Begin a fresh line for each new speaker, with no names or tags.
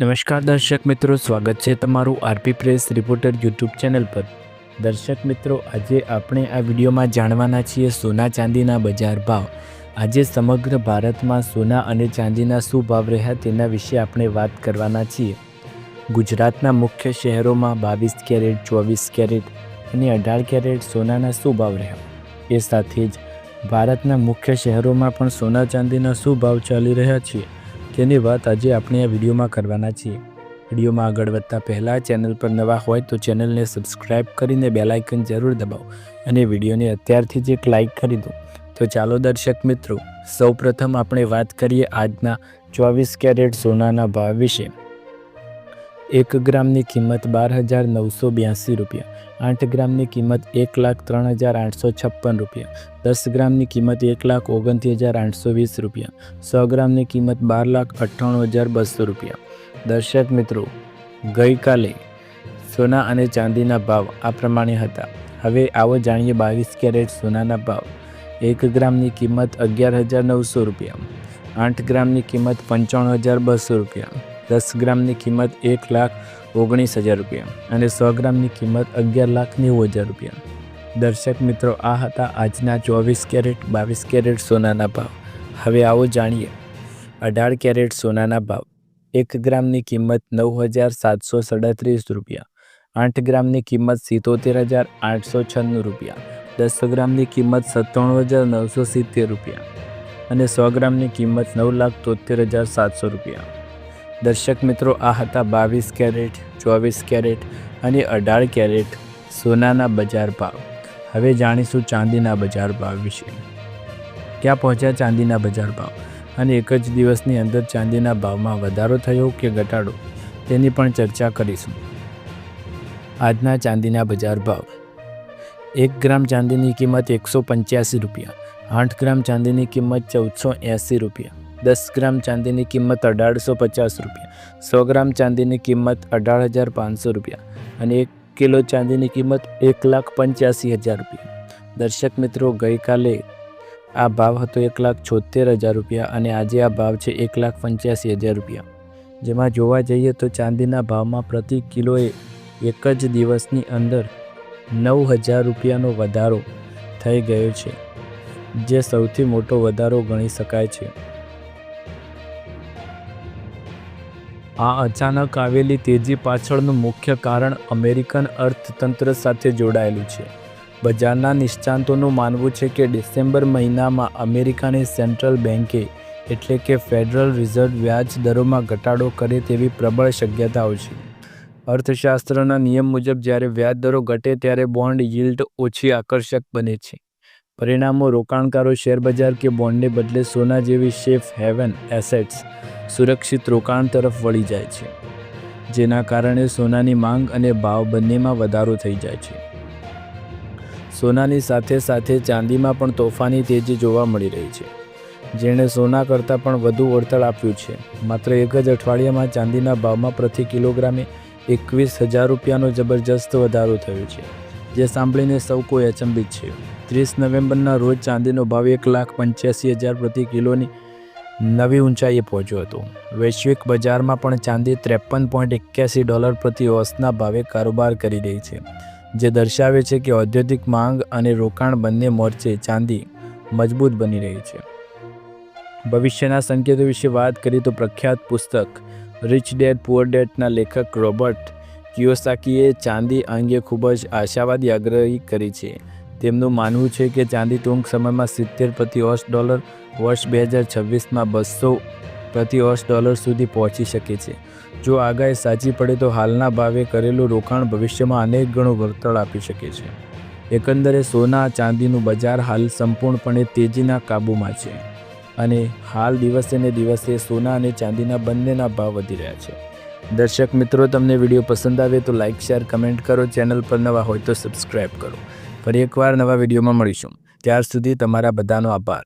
નમસ્કાર, દર્શક મિત્રો, સ્વાગત છે તમારું RP press reporter YouTube channel પર. દર્શક મિત્રો, આજે આપણે આ વિડીયોમાં જાણવાના છીએ સોના ચાંદીના બજાર ભાવ. આજે સમગ્ર ભારતમાં સોના અને ચાંદીના શું ભાવ રહ્યા તેના વિશે આપણે વાત કરવાના છીએ. ગુજરાતના મુખ્ય શહેરોમાં બાવીસ કેરેટ, ચોવીસ કેરેટ અને અઢાર કેરેટ સોનાના શું ભાવ રહ્યા? એ સાથે જ ભારતના મુખ્ય શહેરોમાં પણ સોના ચાંદીના શું ભાવ ચાલી રહ્યા છે? તેની વાત આજે આપણે આ વિડીયોમાં કરવાના છીએ. વિડીયોમાં આગળ વધતા પહેલાં ચેનલ પર નવા હોય તો ચેનલને સબસ્ક્રાઇબ કરીને બેલાઇકન જરૂર દબાવો અને વિડીયોને અત્યારથી જ એક લાઇક કરી દો. તો ચાલો દર્શક મિત્રો, સૌપ્રથમ આપણે વાત કરીએ આજના ચોવીસ કેરેટ સોનાના ભાવ વિશે. એક ગ્રામની કિંમત બાર હજાર નવસો બ્યાસી રૂપિયા. આઠ ગ્રામની કિંમત એક લાખ ત્રણ હજાર આઠસો છપ્પન રૂપિયા. દસ ગ્રામની કિંમત એક લાખ ઓગણત્રીસ હજાર આઠસો વીસ રૂપિયા. સો ગ્રામની કિંમત બાર લાખ અઠ્ઠાણું હજાર બસો રૂપિયા. દર્શક મિત્રો, ગઈકાલે સોના અને ચાંદીના ભાવ આ પ્રમાણે હતા. હવે આવો જાણીએ બાવીસ કેરેટ સોનાના ભાવ. એક ગ્રામની કિંમત અગિયાર હજાર નવસો રૂપિયા. આઠ ગ્રામની કિંમત પંચાણું હજાર બસો રૂપિયા. દસ ગ્રામની કિંમત એક લાખ ઓગણીસ હજાર રૂપિયા અને સો ગ્રામની કિંમત અગિયાર લાખ નેવું હજાર રૂપિયા. દર્શક મિત્રો, આ હતા આજના ચોવીસ કેરેટ, બાવીસ કેરેટ સોનાના ભાવ. હવે આવો જાણીએ. અઢાર કેરેટ સોનાના ભાવ. એક ગ્રામની કિંમત નવ હજાર સાતસો સાડત્રીસ રૂપિયા. આઠ ગ્રામની કિંમત સિત્તોતેર હજાર આઠસો છન્નું રૂપિયા. દસ ગ્રામની કિંમત સત્તાણું હજાર નવસો સિત્તેર રૂપિયા. અને સો ગ્રામની કિંમત નવ લાખ તોતેર હજાર સાતસો રૂપિયા. દર્શક મિત્રો, આ હતા બાવીસ કેરેટ, ચોવીસ કેરેટ અને અઢાર કેરેટ સોનાના બજાર ભાવ. હવે જાણીશું ચાંદીના બજાર ભાવ વિશે. ક્યાં પહોંચ્યા ચાંદીના બજાર ભાવ? અને એક જ દિવસની અંદર ચાંદીના ભાવમાં વધારો થયો કે ઘટાડો? તેની પણ ચર્ચા કરીશું. આજના ચાંદીના બજાર ભાવ. એક ગ્રામ ચાંદીની કિંમત એકસો પંચ્યાસી રૂપિયા. આઠ ગ્રામ ચાંદીની કિંમત ચૌદસો એંસી રૂપિયા. દસ ગ્રામ ચાંદીની કિંમત અઢારસો પચાસ રૂપિયા. સો ગ્રામ ચાંદીની કિંમત અઢાર હજાર પાંચસો રૂપિયા અને એક કિલો ચાંદીની કિંમત એક લાખ પંચ્યાસી હજાર રૂપિયા. દર્શક મિત્રો, ગઈકાલે આ ભાવ હતો એક લાખ છોતેર હજાર રૂપિયા અને આજે આ ભાવ છે એક લાખ પંચ્યાસી હજાર રૂપિયા. જેમાં જોવા જઈએ તો ચાંદીના ભાવમાં પ્રતિ કિલોએ એક જ દિવસની અંદર નવ હજાર રૂપિયાનો વધારો થઈ ગયો છે, જે સૌથી મોટો વધારો ગણી શકાય છે. આ અચાનક આવેલી તેજી પાછળનું મુખ્ય કારણ અમેરિકન અર્થતંત્ર સાથે જોડાયેલું છે. બજારના નિષ્ણાંતોનું માનવું છે કે ડિસેમ્બર મહિનામાં અમેરિકાની સેન્ટ્રલ બેન્કે એટલે કે ફેડરલ રિઝર્વ વ્યાજ દરોમાં ઘટાડો કરે તેવી પ્રબળ શક્યતાઓ છે. અર્થશાસ્ત્રના નિયમ મુજબ જ્યારે વ્યાજ દરો ઘટે ત્યારે બોન્ડ યીલ્ડ ઓછી આકર્ષક બને છે. પરિણામો રોકાણકારો શેરબજાર કે બોન્ડને બદલે સોના જેવી સેફ હેવન એસેટ્સ સુરક્ષિત રોકાણ તરફ વળી જાય છે, જેના કારણે સોનાની માંગ અને ભાવ બંનેમાં વધારો થઈ જાય છે. સોનાની સાથે સાથે ચાંદીમાં પણ તોફાની તેજી જોવા મળી રહી છે. જેણે સોના કરતાં પણ વધુ વળતર આપ્યું છે. માત્ર એક જ અઠવાડિયામાં ચાંદીના ભાવમાં પ્રતિ કિલોગ્રામે એકવીસ હજાર રૂપિયાનો જબરજસ્ત વધારો થયો છે. જે સાંભળીને સૌ કોઈ અચંબિત છે. ત્રીસ નવેમ્બરના રોજ ચાંદીનો ભાવ એક લાખ પંચ્યાસી હજાર પ્રતિ કિલોની નવી ઊંચાઈએ પહોંચ્યો હતો. વૈશ્વિક બજારમાં પણ ચાંદી ત્રેપન પોઈન્ટ એક્યાસી ડોલર પ્રતિ ઓસના ભાવે કારોબાર કરી રહી છે, જે દર્શાવે છે કે ઔદ્યોગિક માંગ અને રોકાણ બંને મોરચે ચાંદી મજબૂત બની રહી છે. ભવિષ્યના સંકેતો વિશે વાત કરીએ તો પ્રખ્યાત પુસ્તક, રિચ ડેડ પુઅર ડેડના લેખક રોબર્ટ કિયોસાકીએ ચાંદી અંગે ખૂબ જ આશાવાદી આગ્રહી કરી છે. તેમનું માનવું છે કે ચાંદી ટૂંક સમયમાં સિત્તેર પ્રતિ ઓશ ડોલર વર્ષ બે હજાર છવ્વીસમાં બસો પ્રતિ ઓશ ડોલર સુધી પહોંચી શકે છે. જો આગાહી સાચી પડે તો હાલના ભાવે કરેલું રોકાણ ભવિષ્યમાં અનેક ગણું વળતર આપી શકે છે. એકંદરે સોના ચાંદીનું બજાર હાલ સંપૂર્ણપણે તેજીના કાબૂમાં છે અને હાલ દિવસે ને દિવસે સોના અને ચાંદીના બંનેના ભાવ વધી રહ્યા છે. દર્શક મિત્રો, તમને વીડિયો પસંદ આવે તો લાઇક શેર કમેન્ટ કરો. ચેનલ પર નવા હોય તો સબસ્ક્રાઈબ કરો. ફરી એકવાર નવા વિડીયોમાં મળીશું. ત્યાર સુધી તમારા બધાનો આભાર.